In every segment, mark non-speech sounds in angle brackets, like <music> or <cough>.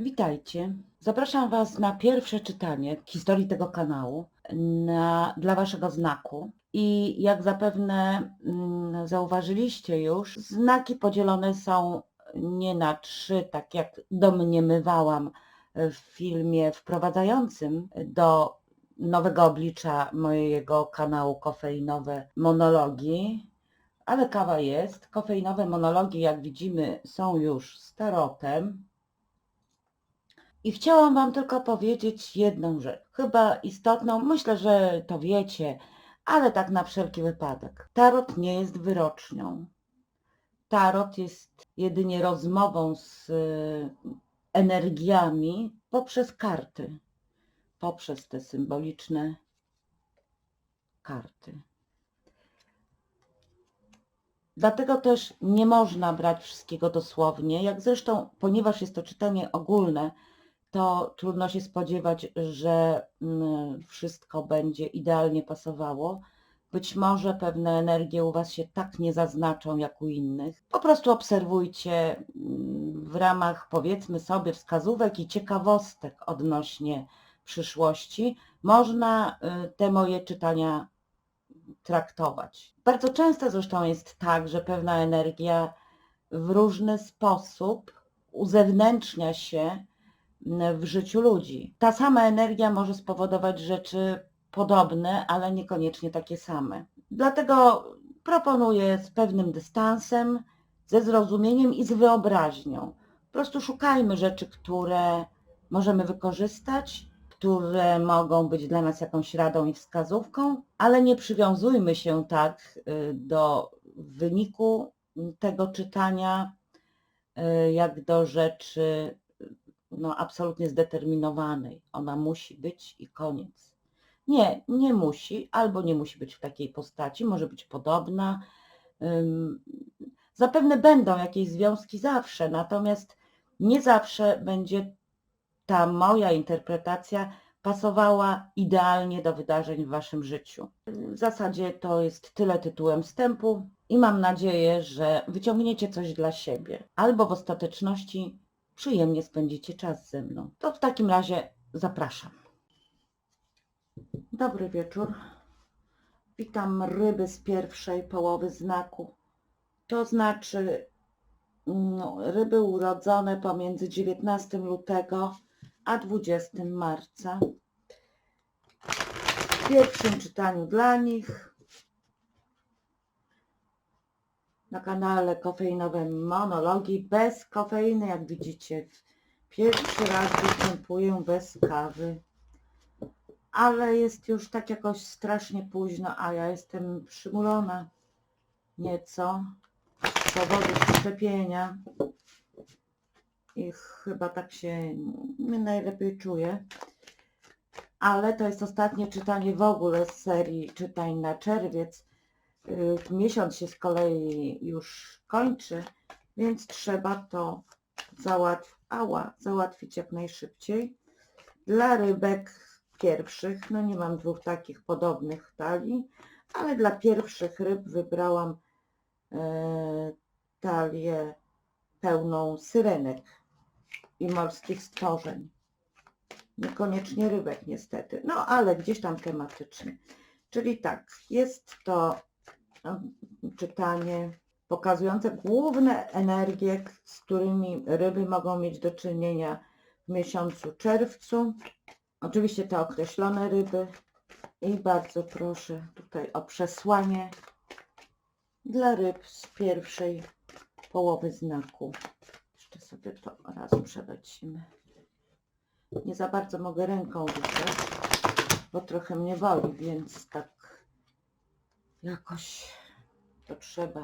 Witajcie. Zapraszam Was na pierwsze czytanie historii tego kanału na, dla Waszego znaku. I jak zapewne mm, zauważyliście już, znaki podzielone są nie na trzy, tak jak domniemywałam w filmie wprowadzającym do nowego oblicza mojego kanału Kofeinowe Monologi, ale kawa jest. Kofeinowe monologi, jak widzimy, są już starotem. I chciałam Wam tylko powiedzieć jedną rzecz, chyba istotną, myślę, że to wiecie, ale tak na wszelki wypadek. Tarot nie jest wyrocznią. Tarot jest jedynie rozmową z y, energiami poprzez karty, poprzez te symboliczne karty. Dlatego też nie można brać wszystkiego dosłownie, jak zresztą, ponieważ jest to czytanie ogólne, to trudno się spodziewać, że mm, wszystko będzie idealnie pasowało. Być może pewne energie u Was się tak nie zaznaczą jak u innych. Po prostu obserwujcie mm, w ramach powiedzmy sobie wskazówek i ciekawostek odnośnie przyszłości. Można y, te moje czytania traktować. Bardzo często zresztą jest tak, że pewna energia w różny sposób uzewnętrznia się w życiu ludzi. Ta sama energia może spowodować rzeczy podobne, ale niekoniecznie takie same. Dlatego proponuję z pewnym dystansem, ze zrozumieniem i z wyobraźnią. Po prostu szukajmy rzeczy, które możemy wykorzystać, które mogą być dla nas jakąś radą i wskazówką, ale nie przywiązujmy się tak y, do wyniku tego czytania, y, jak do rzeczy no, absolutnie zdeterminowanej. Ona musi być i koniec. Nie, nie musi, albo nie musi być w takiej postaci, może być podobna. Zapewne będą jakieś związki zawsze, natomiast nie zawsze będzie ta moja interpretacja pasowała idealnie do wydarzeń w Waszym życiu. W zasadzie to jest tyle tytułem wstępu i mam nadzieję, że wyciągniecie coś dla siebie albo w ostateczności przyjemnie spędzicie czas ze mną. To w takim razie zapraszam. Dobry wieczór. Witam ryby z pierwszej połowy znaku. To znaczy no, ryby urodzone pomiędzy 19 lutego a 20 marca. W pierwszym czytaniu dla nich na kanale Kofeinowe Monologi bez kofeiny, jak widzicie. Pierwszy raz występuję bez kawy. Ale jest już tak jakoś strasznie późno, a ja jestem przymulona nieco z powodu szczepienia i chyba tak się nie najlepiej czuję. Ale to jest ostatnie czytanie w ogóle z serii czytań na czerwiec. Y, Miesiąc się z kolei już kończy, więc trzeba to załatw ała, załatwić jak najszybciej. Dla rybek pierwszych, no nie mam dwóch takich podobnych talii, ale dla pierwszych ryb wybrałam e, talię pełną syrenek i morskich stworzeń. Niekoniecznie rybek niestety, no ale gdzieś tam tematycznie. Czyli tak, jest to czytanie pokazujące główne energie, z którymi ryby mogą mieć do czynienia w miesiącu czerwcu. Oczywiście te określone ryby i bardzo proszę tutaj o przesłanie dla ryb z pierwszej połowy znaku. Jeszcze sobie to raz przelecimy. Nie za bardzo mogę ręką ruszać, bo trochę mnie boli, więc tak jakoś to trzeba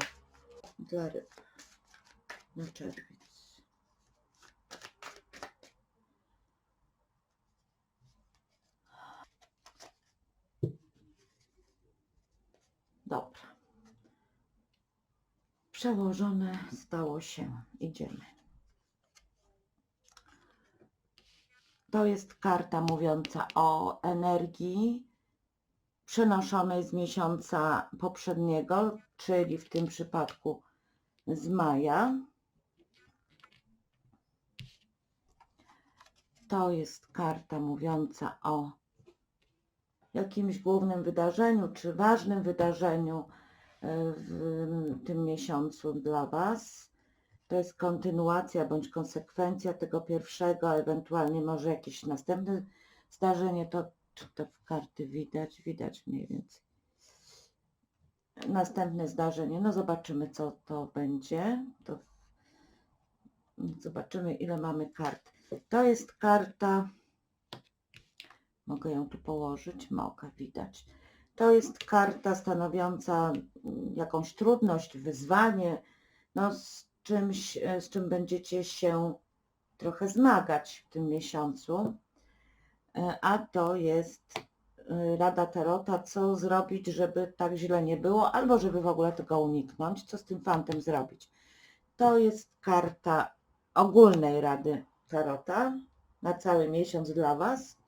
dla ryb na czerwiec. Dobra. Przełożone stało się. Idziemy. To jest karta mówiąca o energii przenoszonej z miesiąca poprzedniego, czyli w tym przypadku z maja. To jest karta mówiąca o jakimś głównym wydarzeniu, czy ważnym wydarzeniu e, w tym miesiącu dla Was. To jest kontynuacja bądź konsekwencja tego pierwszego, ewentualnie może jakieś następne zdarzenie. To, czy to w karty widać? Widać mniej więcej. Następne zdarzenie. No zobaczymy, co to będzie. To zobaczymy, ile mamy kart. To jest karta. Mogę ją tu położyć? Mogę, widać. To jest karta stanowiąca mm, jakąś trudność, wyzwanie, no z czymś, e, z czym będziecie się trochę zmagać w tym miesiącu. E, A to jest e, Rada Tarota, co zrobić, żeby tak źle nie było, albo żeby w ogóle tego uniknąć, co z tym fantem zrobić. To jest karta ogólnej Rady Tarota na cały miesiąc dla Was,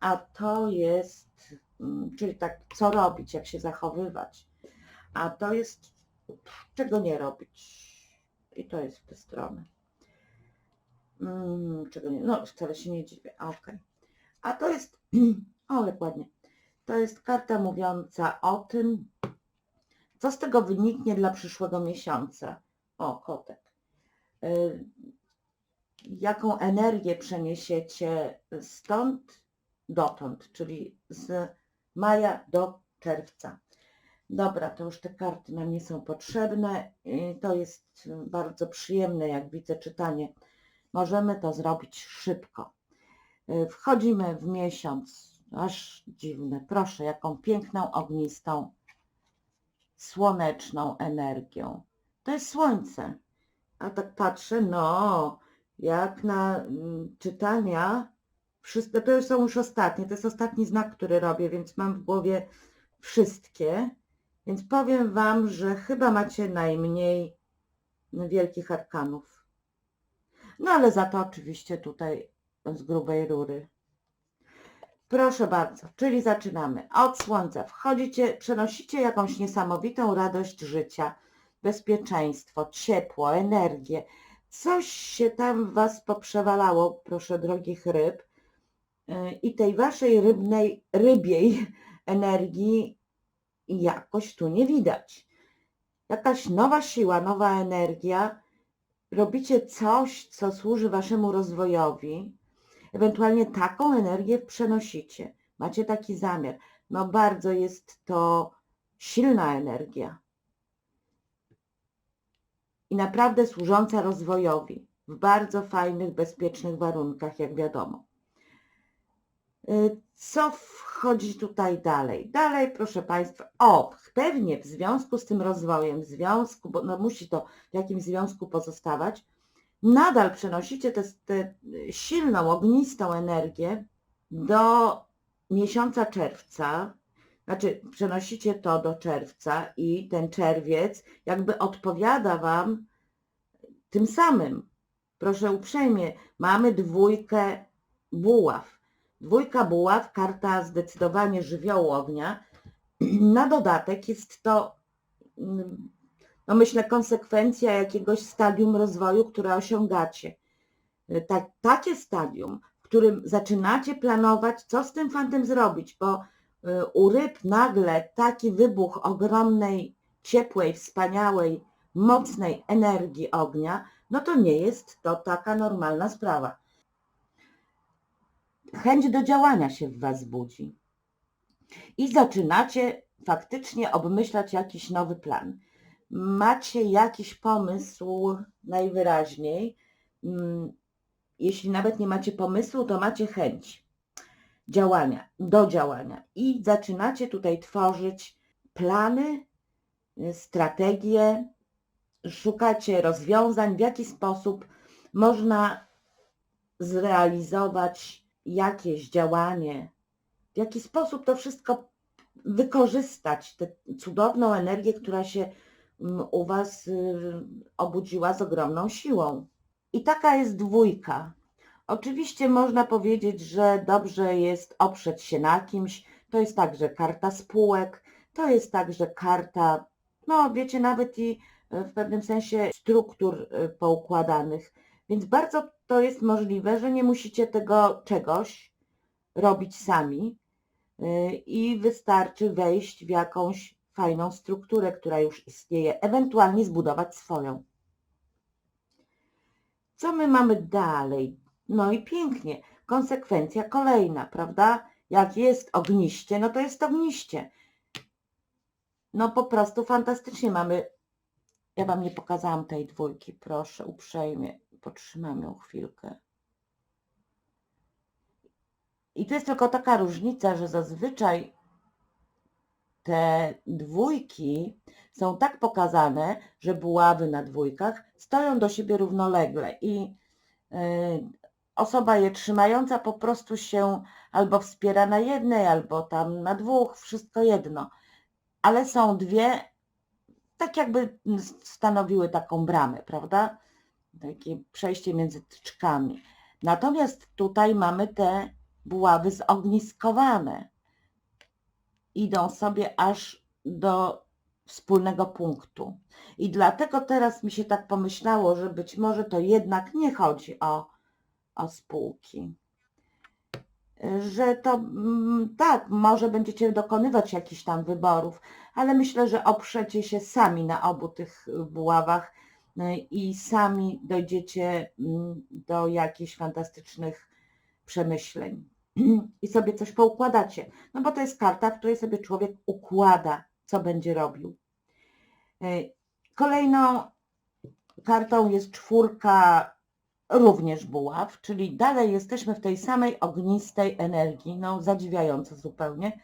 a to jest, mm, czyli tak, co robić, jak się zachowywać, a to jest, czego nie robić. I to jest w tę stronę. Mm, czego nie, no wcale się nie dziwię, okej. A to jest, <clears throat> o ładnie, to jest karta mówiąca o tym, co z tego wyniknie dla przyszłego miesiąca. O, kotek. Y, jaką energię przeniesiecie stąd dotąd, czyli z maja do czerwca. Dobra, to już te karty nam nie są potrzebne. To jest bardzo przyjemne, jak widzę czytanie. Możemy to zrobić szybko. Y, Wchodzimy w miesiąc, aż dziwne. Proszę, jaką piękną, ognistą, słoneczną energią. To jest słońce. A tak patrzę, no, jak na mm, czytania, wszystko, to już są już ostatnie, to jest ostatni znak, który robię, więc mam w głowie wszystkie. Więc powiem Wam, że chyba macie najmniej wielkich arkanów. No ale za to oczywiście tutaj z grubej rury. Proszę bardzo, czyli zaczynamy. Od słońca wchodzicie, przenosicie jakąś niesamowitą radość życia, bezpieczeństwo, ciepło, energię. Coś się tam w Was poprzewalało, proszę drogich ryb. Yy, I tej Waszej rybnej, rybiej energii jakoś tu nie widać. Jakaś nowa siła, nowa energia. Robicie coś, co służy Waszemu rozwojowi. Ewentualnie taką energię przenosicie. Macie taki zamiar. No bardzo jest to silna energia. I naprawdę służąca rozwojowi. W bardzo fajnych, bezpiecznych warunkach, jak wiadomo. Y, Co wchodzi tutaj dalej? Dalej, proszę Państwa, o, pewnie w związku z tym rozwojem, w związku, bo no musi to w jakimś związku pozostawać, nadal przenosicie tę silną, ognistą energię do miesiąca czerwca, znaczy przenosicie to do czerwca i ten czerwiec jakby odpowiada Wam tym samym. Proszę uprzejmie, mamy dwójkę buław. Dwójka buław, karta zdecydowanie żywiołu ognia. <clears throat> Na dodatek jest to, mm, no myślę, konsekwencja jakiegoś stadium rozwoju, które osiągacie. Tak, takie stadium, w którym zaczynacie planować, co z tym fantem zrobić, bo y, u ryb nagle taki wybuch ogromnej, ciepłej, wspaniałej, mocnej energii ognia, no to nie jest to taka normalna sprawa chęć do działania się w Was budzi. I zaczynacie faktycznie obmyślać jakiś nowy plan. Macie jakiś pomysł najwyraźniej. Mm, Jeśli nawet nie macie pomysłu, to macie chęć działania, do działania. I zaczynacie tutaj tworzyć plany, strategie, szukacie rozwiązań, w jaki sposób można zrealizować jakieś działanie, w jaki sposób to wszystko wykorzystać, tę cudowną energię, która się u Was y, obudziła z ogromną siłą. I taka jest dwójka. Oczywiście można powiedzieć, że dobrze jest oprzeć się na kimś. To jest także karta spółek, to jest także karta, no wiecie, nawet i y, w pewnym sensie struktur y, poukładanych. Więc bardzo to jest możliwe, że nie musicie tego czegoś robić sami i wystarczy wejść w jakąś fajną strukturę, która już istnieje, ewentualnie zbudować swoją. Co my mamy dalej? No i pięknie. Konsekwencja kolejna, prawda? Jak jest ogniście, no to jest ogniście. No po prostu fantastycznie mamy. Ja Wam nie pokazałam tej dwójki, proszę, uprzejmie. Potrzymam ją chwilkę. I tu jest tylko taka różnica, że zazwyczaj te dwójki są tak pokazane, że buławy na dwójkach stoją do siebie równolegle i y, osoba je trzymająca po prostu się albo wspiera na jednej, albo tam na dwóch, wszystko jedno. Ale są dwie, tak jakby stanowiły taką bramę, prawda? Takie przejście między tyczkami. Natomiast tutaj mamy te buławy zogniskowane. Idą sobie aż do wspólnego punktu. I dlatego teraz mi się tak pomyślało, że być może to jednak nie chodzi o, o spółki. Że to mm, tak, może będziecie dokonywać jakichś tam wyborów, ale myślę, że oprzecie się sami na obu tych buławach y, i sami dojdziecie mm, do jakichś fantastycznych przemyśleń i sobie coś poukładacie. No bo to jest karta, w której sobie człowiek układa, co będzie robił. Y, Kolejną kartą jest czwórka również buław, czyli dalej jesteśmy w tej samej ognistej energii, no zadziwiająco zupełnie.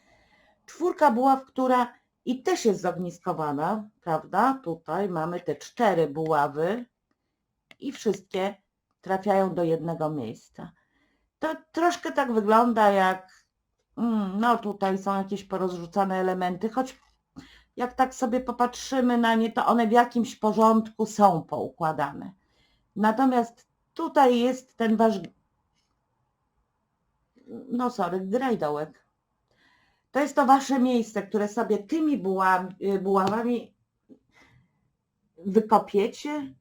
Czwórka buław, która i też jest zogniskowana, prawda? Tutaj mamy te cztery buławy i wszystkie trafiają do jednego miejsca. To troszkę tak wygląda jak, mm, no tutaj są jakieś porozrzucane elementy, choć jak tak sobie popatrzymy na nie, to one w jakimś porządku są poukładane. Natomiast tutaj jest ten wasz, no sorry, grajdołek. To jest to wasze miejsce, które sobie tymi bułami, buławami wykopiecie,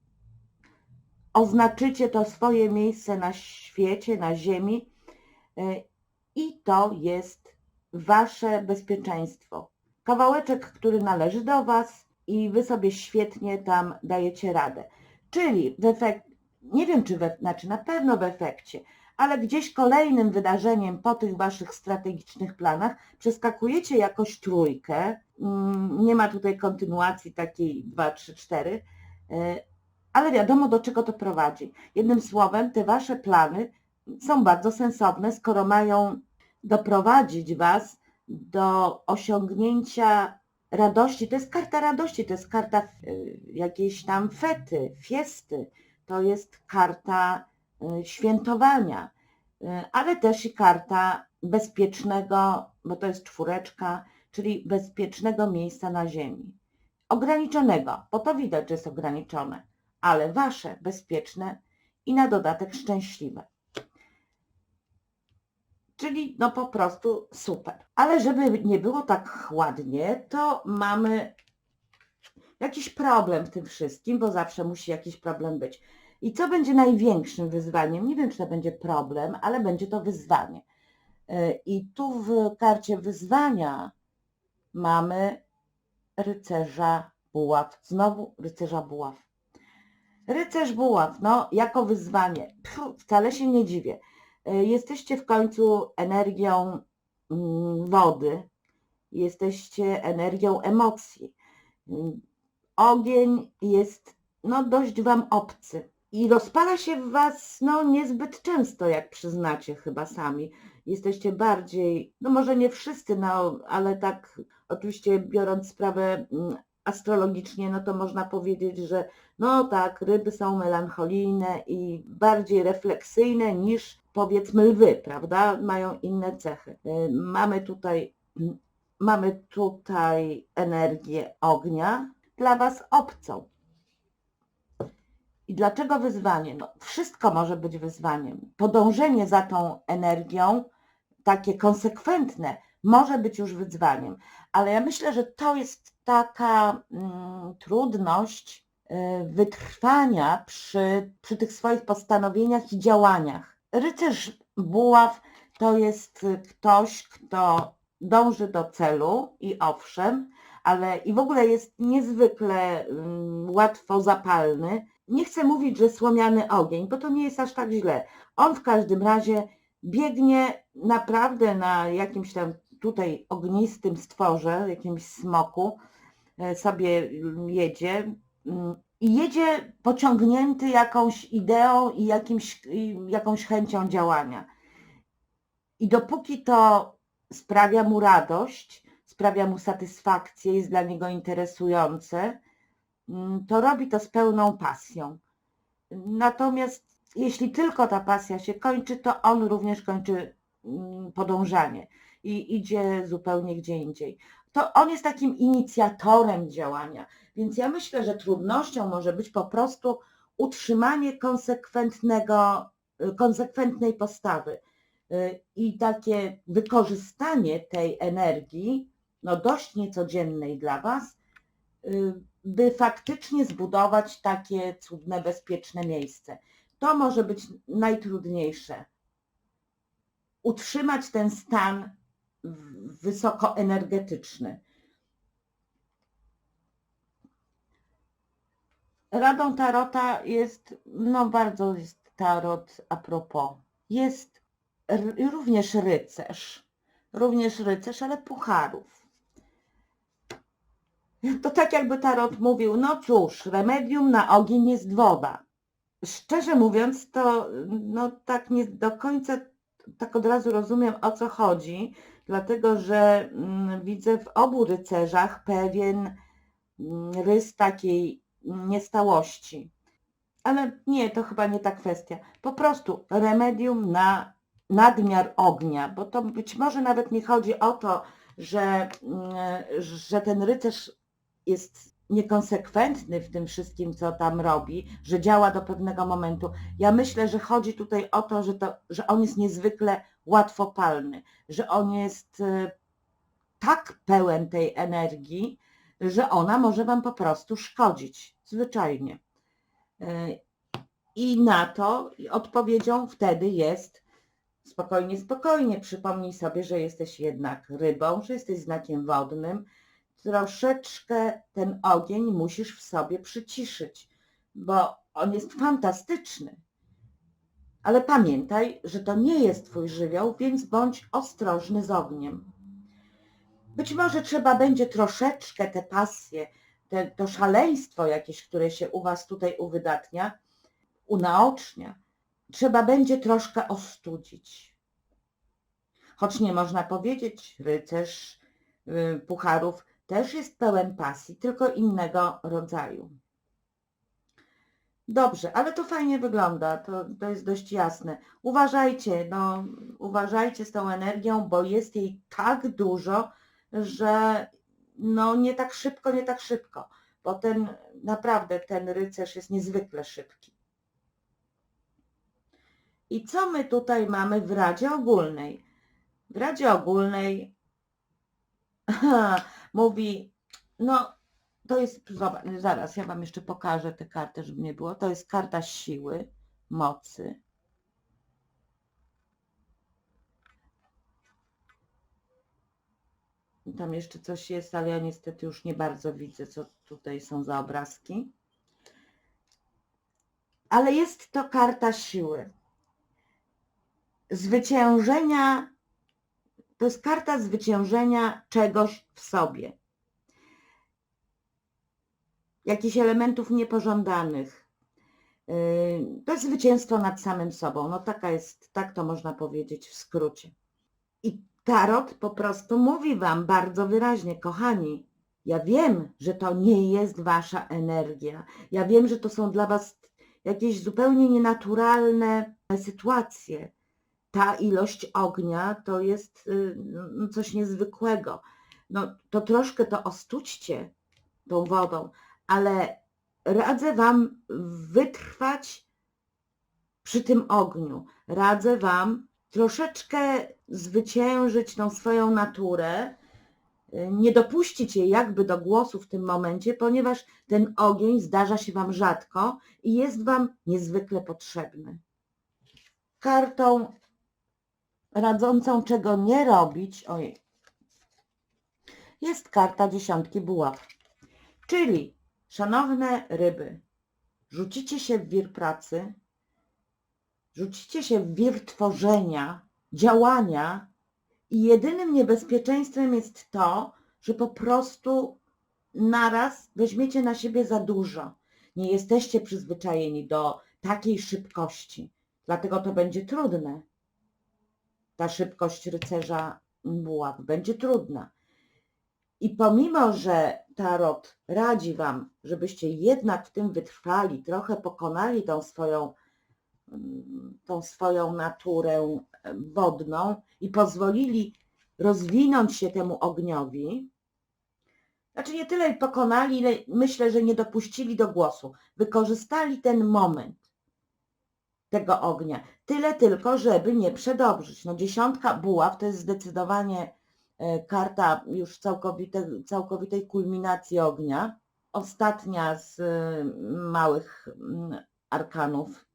oznaczycie to swoje miejsce na świecie, na ziemi y, i to jest wasze bezpieczeństwo. Kawałeczek, który należy do was i wy sobie świetnie tam dajecie radę. Czyli w efekt, nie wiem czy we, znaczy na pewno w efekcie, ale gdzieś kolejnym wydarzeniem po tych waszych strategicznych planach przeskakujecie jakoś trójkę, mm, nie ma tutaj kontynuacji takiej 2, 3, 4, ale wiadomo do czego to prowadzi. Jednym słowem, te wasze plany są bardzo sensowne, skoro mają doprowadzić was do osiągnięcia radości. To jest karta radości, to jest karta y, jakiejś tam fety, fiesty, to jest karta y, świętowania, y, ale też i karta bezpiecznego, bo to jest czwóreczka, czyli bezpiecznego miejsca na ziemi. Ograniczonego, bo to widać, że jest ograniczone, ale wasze bezpieczne i na dodatek szczęśliwe. Czyli no po prostu super. Ale żeby nie było tak ładnie, to mamy jakiś problem w tym wszystkim, bo zawsze musi jakiś problem być. I co będzie największym wyzwaniem? Nie wiem, czy to będzie problem, ale będzie to wyzwanie. Yy, I tu w karcie wyzwania mamy rycerza buław. Znowu rycerza buław. Rycerz buław, no jako wyzwanie. Pfu, wcale się nie dziwię. E, Jesteście w końcu energią mm, wody, jesteście energią emocji. Mm, Ogień jest no, dość Wam obcy i rozpala się w Was no, niezbyt często, jak przyznacie chyba sami. Jesteście bardziej, no może nie wszyscy, no, ale tak oczywiście biorąc sprawę mm, astrologicznie, no to można powiedzieć, że no tak, ryby są melancholijne i bardziej refleksyjne niż powiedzmy lwy, prawda? Mają inne cechy. Y, Mamy tutaj, mamy tutaj energię ognia, dla Was obcą. I dlaczego wyzwanie? No, wszystko może być wyzwaniem. Podążenie za tą energią, takie konsekwentne, może być już wyzwaniem. Ale ja myślę, że to jest taka mm, trudność e, wytrwania przy, przy tych swoich postanowieniach i działaniach. Rycerz buław to jest y, ktoś, kto dąży do celu i owszem, ale i w ogóle jest niezwykle mm, łatwo zapalny. Nie chcę mówić, że słomiany ogień, bo to nie jest aż tak źle. On w każdym razie biegnie naprawdę na jakimś tam tutaj ognistym stworze, jakimś smoku, sobie mm, jedzie mm, i jedzie pociągnięty jakąś ideą i jakimś, jakąś chęcią działania. I dopóki to sprawia mu radość, sprawia mu satysfakcję, jest dla niego interesujące, mm, to robi to z pełną pasją. Natomiast jeśli tylko ta pasja się kończy, to on również kończy podążanie i idzie zupełnie gdzie indziej. To on jest takim inicjatorem działania, więc ja myślę, że trudnością może być po prostu utrzymanie konsekwentnego, konsekwentnej postawy y, i takie wykorzystanie tej energii, no dość niecodziennej dla Was, y, by faktycznie zbudować takie cudne, bezpieczne miejsce. To może być najtrudniejsze. Utrzymać ten stan wysokoenergetyczny. Radą Tarota jest, no bardzo jest Tarot a propos. Jest również rycerz. Również rycerz, ale pucharów. To tak jakby Tarot mówił, no cóż, remedium na ogień jest woda. Szczerze mówiąc, to no tak nie do końca tak od razu rozumiem o co chodzi, dlatego że mm, widzę w obu rycerzach pewien mm, rys takiej niestałości. Ale nie, to chyba nie ta kwestia. Po prostu remedium na nadmiar ognia, bo to być może nawet nie chodzi o to, że, mm, że ten rycerz jest niekonsekwentny w tym wszystkim, co tam robi, że działa do pewnego momentu. Ja myślę, że chodzi tutaj o to, że, to, że on jest niezwykle łatwopalny, że on jest e, tak pełen tej energii, że ona może Wam po prostu szkodzić, zwyczajnie. E, I na to odpowiedzią wtedy jest spokojnie, spokojnie, przypomnij sobie, że jesteś jednak rybą, że jesteś znakiem wodnym, troszeczkę ten ogień musisz w sobie przyciszyć, bo on jest fantastyczny. Ale pamiętaj, że to nie jest Twój żywioł, więc bądź ostrożny z ogniem. Być może trzeba będzie troszeczkę te pasje, te, to szaleństwo jakieś, które się u Was tutaj uwydatnia, unaocznia, trzeba będzie troszkę ostudzić. Choć nie można powiedzieć, rycerz y, pucharów też jest pełen pasji, tylko innego rodzaju. Dobrze, ale to fajnie wygląda, to, to jest dość jasne. Uważajcie, no, uważajcie z tą energią, bo jest jej tak dużo, że no nie tak szybko, nie tak szybko, bo ten, naprawdę ten rycerz jest niezwykle szybki. I co my tutaj mamy w Radzie Ogólnej? W Radzie Ogólnej <laughs> mówi, no to jest, zaraz, ja Wam jeszcze pokażę tę kartę, żeby nie było. To jest karta siły, mocy. Tam jeszcze coś jest, ale ja niestety już nie bardzo widzę, co tutaj są za obrazki. Ale jest to karta siły. Zwyciężenia to jest karta zwyciężenia czegoś w sobie. Jakichś elementów niepożądanych. Yy, to jest zwycięstwo nad samym sobą. No taka jest, tak to można powiedzieć w skrócie. I tarot po prostu mówi Wam bardzo wyraźnie, kochani, ja wiem, że to nie jest Wasza energia. Ja wiem, że to są dla Was jakieś zupełnie nienaturalne sytuacje ta ilość ognia to jest y, no, coś niezwykłego. No to troszkę to ostudźcie tą wodą, ale radzę Wam wytrwać przy tym ogniu. Radzę Wam troszeczkę zwyciężyć tą swoją naturę nie dopuścić jej jakby do głosu w tym momencie, ponieważ ten ogień zdarza się Wam rzadko i jest Wam niezwykle potrzebny. Kartą radzącą czego nie robić, ojej, jest karta dziesiątki buław. Czyli, szanowne ryby, rzucicie się w wir pracy, rzucicie się w wir tworzenia, działania i jedynym niebezpieczeństwem jest to, że po prostu naraz weźmiecie na siebie za dużo. Nie jesteście przyzwyczajeni do takiej szybkości, dlatego to będzie trudne. Ta szybkość rycerza buław będzie trudna. I pomimo, że Tarot radzi Wam, żebyście jednak w tym wytrwali, trochę pokonali tą swoją, mm, tą swoją naturę e, wodną i pozwolili rozwinąć się temu ogniowi, znaczy nie tyle pokonali, ile myślę, że nie dopuścili do głosu. Wykorzystali ten moment tego ognia. Tyle tylko, żeby nie przedobrzyć. No dziesiątka buław to jest zdecydowanie karta już całkowite, całkowitej kulminacji ognia. Ostatnia z e, małych mm, arkanów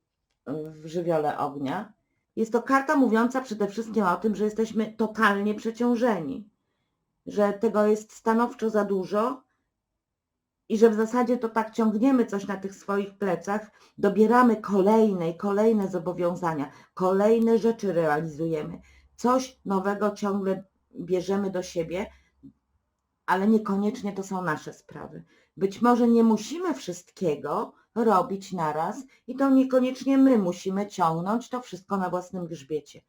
w żywiole ognia. Jest to karta mówiąca przede wszystkim o tym, że jesteśmy totalnie przeciążeni, że tego jest stanowczo za dużo i że w zasadzie to tak ciągniemy coś na tych swoich plecach, dobieramy kolejne i kolejne zobowiązania, kolejne rzeczy realizujemy, coś nowego ciągle bierzemy do siebie, ale niekoniecznie to są nasze sprawy. Być może nie musimy wszystkiego robić naraz i to niekoniecznie my musimy ciągnąć to wszystko na własnym grzbiecie.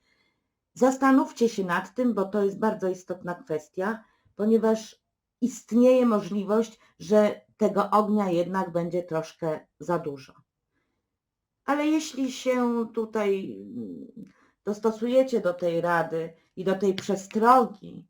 Zastanówcie się nad tym, bo to jest bardzo istotna kwestia, ponieważ istnieje możliwość, że tego ognia jednak będzie troszkę za dużo. Ale jeśli się tutaj mm, dostosujecie do tej rady i do tej przestrogi,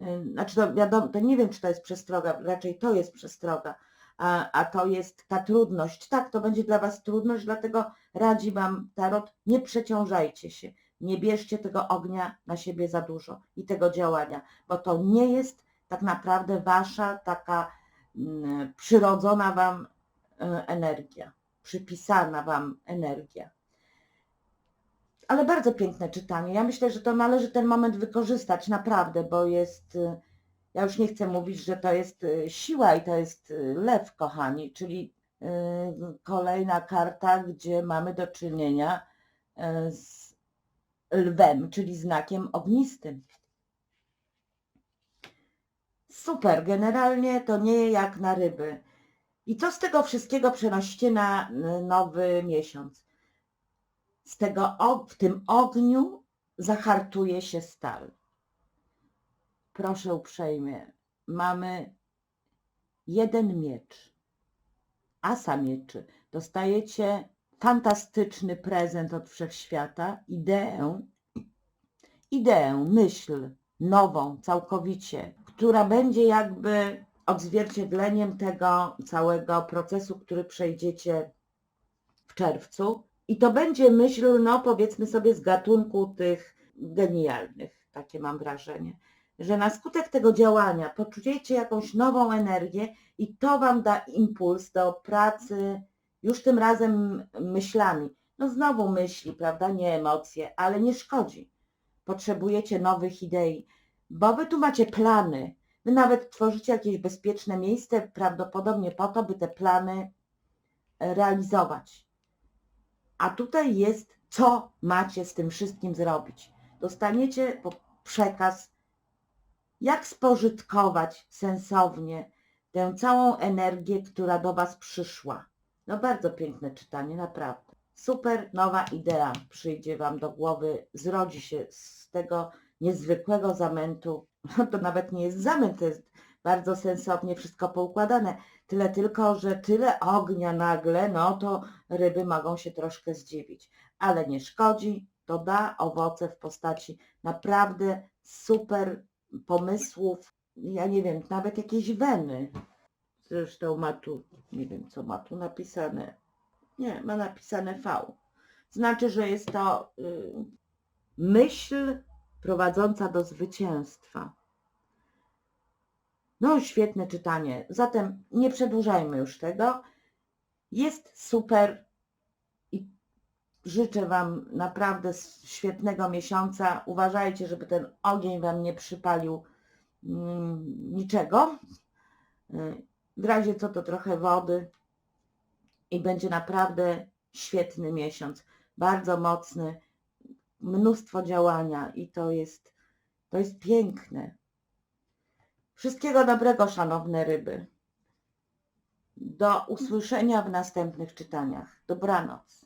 y, znaczy to wiadomo, to nie wiem, czy to jest przestroga, raczej to jest przestroga, a, a to jest ta trudność. Tak, to będzie dla Was trudność, dlatego radzi Wam Tarot, nie przeciążajcie się, nie bierzcie tego ognia na siebie za dużo i tego działania, bo to nie jest tak naprawdę Wasza taka mm, przyrodzona Wam y, energia, przypisana Wam energia. Ale bardzo piękne czytanie. Ja myślę, że to należy ten moment wykorzystać naprawdę, bo jest, y, ja już nie chcę mówić, że to jest y, siła i to jest y, lew, kochani, czyli kolejna karta, gdzie mamy do czynienia z lwem, czyli znakiem ognistym. Super, generalnie to nie jak na ryby. I co z tego wszystkiego przenosicie na nowy miesiąc? Z tego, w tym ogniu zahartuje się stal. Proszę uprzejmie, mamy jeden miecz, asa mieczy. Dostajecie fantastyczny prezent od wszechświata, ideę, ideę, myśl nową, całkowicie, która będzie jakby odzwierciedleniem tego całego procesu, który przejdziecie w czerwcu. I to będzie myśl, no powiedzmy sobie, z gatunku tych genialnych, takie mam wrażenie, że na skutek tego działania poczujecie jakąś nową energię i to Wam da impuls do pracy już tym razem myślami. No znowu myśli, prawda, nie emocje, ale nie szkodzi. Potrzebujecie nowych idei, bo Wy tu macie plany. Wy nawet tworzycie jakieś bezpieczne miejsce, prawdopodobnie po to, by te plany realizować. A tutaj jest, co macie z tym wszystkim zrobić. Dostaniecie przekaz, jak spożytkować sensownie tę całą energię, która do Was przyszła. No bardzo piękne czytanie, naprawdę. Super nowa idea przyjdzie Wam do głowy, zrodzi się z tego niezwykłego zamętu. No <laughs> to nawet nie jest zamęt, to jest bardzo sensownie wszystko poukładane. Tyle tylko, że tyle ognia nagle, no to ryby mogą się troszkę zdziwić. Ale nie szkodzi, to da owoce w postaci naprawdę super pomysłów. Ja nie wiem, nawet jakieś weny. Zresztą ma tu, nie wiem co ma tu napisane. Nie, ma napisane V. Znaczy, że jest to y, myśl prowadząca do zwycięstwa. No, świetne czytanie. Zatem nie przedłużajmy już tego. Jest super i życzę Wam naprawdę świetnego miesiąca. Uważajcie, żeby ten ogień Wam nie przypalił mm, niczego. W razie co to trochę wody i będzie naprawdę świetny miesiąc. Bardzo mocny, mnóstwo działania i to jest, to jest piękne. Wszystkiego dobrego, szanowne ryby. Do usłyszenia w następnych czytaniach. Dobranoc.